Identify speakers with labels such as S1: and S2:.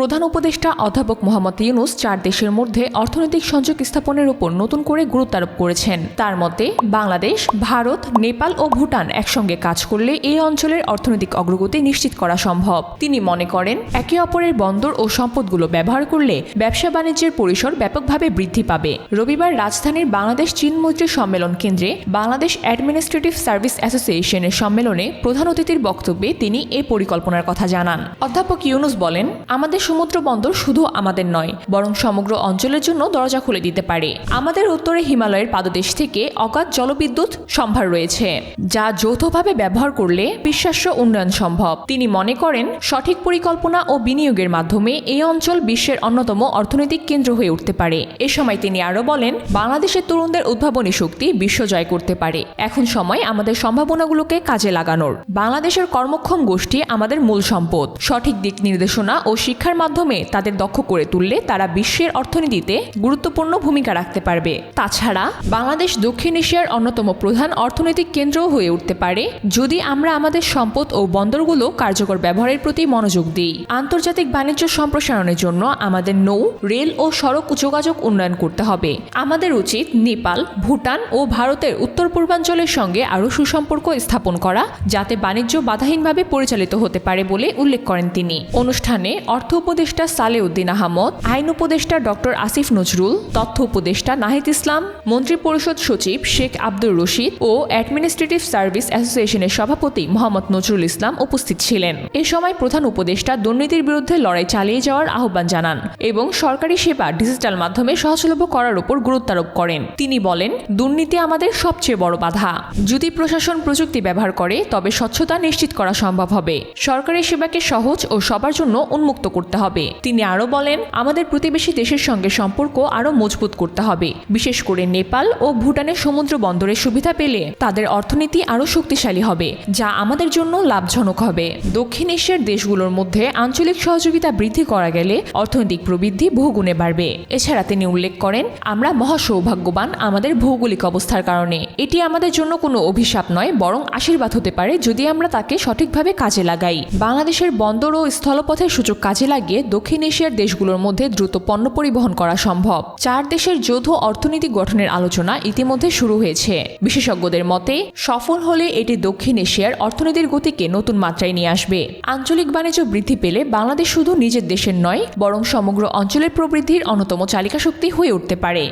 S1: প্রধান উপদেষ্টা অধ্যাপক মোহাম্মদ ইউনুস চার দেশের মধ্যে অর্থনৈতিক সংযোগ স্থাপনের উপর নতুন করে গুরুত্ব আরোপ করেছেন। তার মতে, বাংলাদেশ, ভারত, নেপাল ও ভুটান একসঙ্গে কাজ করলে এই অঞ্চলের অর্থনৈতিক অগ্রগতি নিশ্চিত করা সম্ভব। তিনি মনে করেন, একে অপরের বন্দর ও সম্পদগুলো ব্যবহার করলে ব্যবসা বাণিজ্যের পরিসর ব্যাপকভাবে বৃদ্ধি পাবে। রবিবার রাজধানীর বাংলাদেশ চীন মৈত্রী সম্মেলন কেন্দ্রে বাংলাদেশ অ্যাডমিনিস্ট্রেটিভ সার্ভিস অ্যাসোসিয়েশনের সম্মেলনে প্রধান অতিথির বক্তব্যে তিনি এ পরিকল্পনার কথা জানান। অধ্যাপক ইউনুস বলেন, আমাদের সমুদ্র বন্দর শুধু আমাদের নয়, বরং সমগ্র অঞ্চলের জন্য দরজা খুলে দিতে পারে। আমাদের উত্তরে হিমালয়ের পাদদেশ থেকে অগাধ জলবিদ্যুৎ সম্ভার রয়েছে, যা যৌথভাবে ব্যবহার করলে বিশ্বাস্য উন্নয়ন সম্ভব। তিনি মনে করেন, সঠিক পরিকল্পনা ও বিনিয়োগের মাধ্যমে এই অঞ্চল বিশ্বের অন্যতম অর্থনৈতিক কেন্দ্র হয়ে উঠতে পারে। এ সময় তিনি আরও বলেন, বাংলাদেশের তরুণদের উদ্ভাবনী শক্তি বিশ্ব জয় করতে পারে। এখন সময় আমাদের সম্ভাবনাগুলোকে কাজে লাগানোর। বাংলাদেশের কর্মক্ষম গোষ্ঠী আমাদের মূল সম্পদ। সঠিক দিক নির্দেশনা ও শিক্ষার মাধ্যমে তাদের দক্ষ করে তুললে তারা বিশ্বের অর্থনীতিতে গুরুত্বপূর্ণ ভূমিকা রাখতে পারবে। তাছাড়া, বাংলাদেশ দক্ষিণ এশিয়ার অন্যতম প্রধান অর্থনৈতিক কেন্দ্রও হয়ে উঠতে পারে যদি আমরা আমাদের সম্পদ ও বন্দরগুলো কার্যকর ব্যবহারের প্রতি মনোযোগ দিই। আন্তর্জাতিক বাণিজ্য সম্প্রসারণের জন্য আমাদের নৌ, রেল ও সড়ক যোগাযোগ উন্নয়ন করতে হবে। আমাদের উচিত নেপাল, ভুটান ও ভারতের উত্তর পূর্বাঞ্চলের সঙ্গে আরও সুসম্পর্ক স্থাপন করা, যাতে বাণিজ্য বাধাহীনভাবে পরিচালিত হতে পারে বলে উল্লেখ করেন তিনি। অনুষ্ঠানে অর্থ উপদেষ্টা সালেউদ্দিন আহমদ, আইন উপদেষ্টা ডক্টর আসিফ নজরুল, তথ্য উপদেষ্টা নাহিদ ইসলাম, মন্ত্রী পরিষদ সচিব শেখ আব্দুর রশিদ ও অ্যাডমিনিস্ট্রেটিভ সার্ভিস অ্যাসোসিয়েশনের সভাপতি মোহাম্মদ নজরুল ইসলাম উপস্থিত ছিলেন। এ সময় প্রধান উপদেষ্টা দুর্নীতির বিরুদ্ধে লড়াই চালিয়ে যাওয়ার আহ্বান জানান এবং সরকারি সেবা ডিজিটাল মাধ্যমে সহজলভ্য করার উপর গুরুত্ব আরোপ করেন। তিনি বলেন, দুর্নীতি আমাদের সবচেয়ে বড় বাধা। যদি প্রশাসন প্রযুক্তি ব্যবহার করে, তবে স্বচ্ছতা নিশ্চিত করা সম্ভব হবে। সরকারি সেবাকে সহজ ও সবার জন্য উন্মুক্ত করতে হবে। তিনি আরও বলেন, আমাদের প্রতিবেশী দেশের সঙ্গে সম্পর্ক আরও মজবুত করতে হবে। বিশেষ করে নেপাল ও ভুটানের সমুদ্র বন্দরের সুবিধা পেলে তাদের অর্থনীতি আরও শক্তিশালী হবে, যা আমাদের জন্য লাভজনক হবে। দক্ষিণ এশিয়ার দেশগুলোর মধ্যে আঞ্চলিক সহযোগিতা বৃদ্ধি করা গেলে অর্থনৈতিক প্রবৃদ্ধি বহুগুণে বাড়বে। এছাড়া তিনি উল্লেখ করেন, আমরা মহা সৌভাগ্যবান আমাদের ভৌগোলিক অবস্থার কারণে। এটি আমাদের জন্য কোনো অভিশাপ নয়, বরং আশীর্বাদ হতে পারে যদি আমরা তাকে সঠিকভাবে কাজে লাগাই। বাংলাদেশের বন্দর ও স্থলপথের সুযোগ কাজে লাগিয়ে দক্ষিণ এশিয়ার দেশগুলোর মধ্যে দ্রুত পণ্য পরিবহন করা সম্ভব। চার দেশের যৌথ অর্থনীতি গঠনের আলোচনা ইতিমধ্যে শুরু হয়েছে। বিশেষজ্ঞদের মতে, সফল হলে এটি দক্ষিণ এশিয়ার অর্থনীতির গতিকে নতুন মাত্রায় নিয়ে আসবে। আঞ্চলিক বাণিজ্য বৃদ্ধি পেলে বাংলাদেশ শুধু নিজের দেশের নয়, বরং সমগ্র অঞ্চলের প্রবৃদ্ধির অন্যতম চালিকা শক্তি হয়ে উঠতে পারে।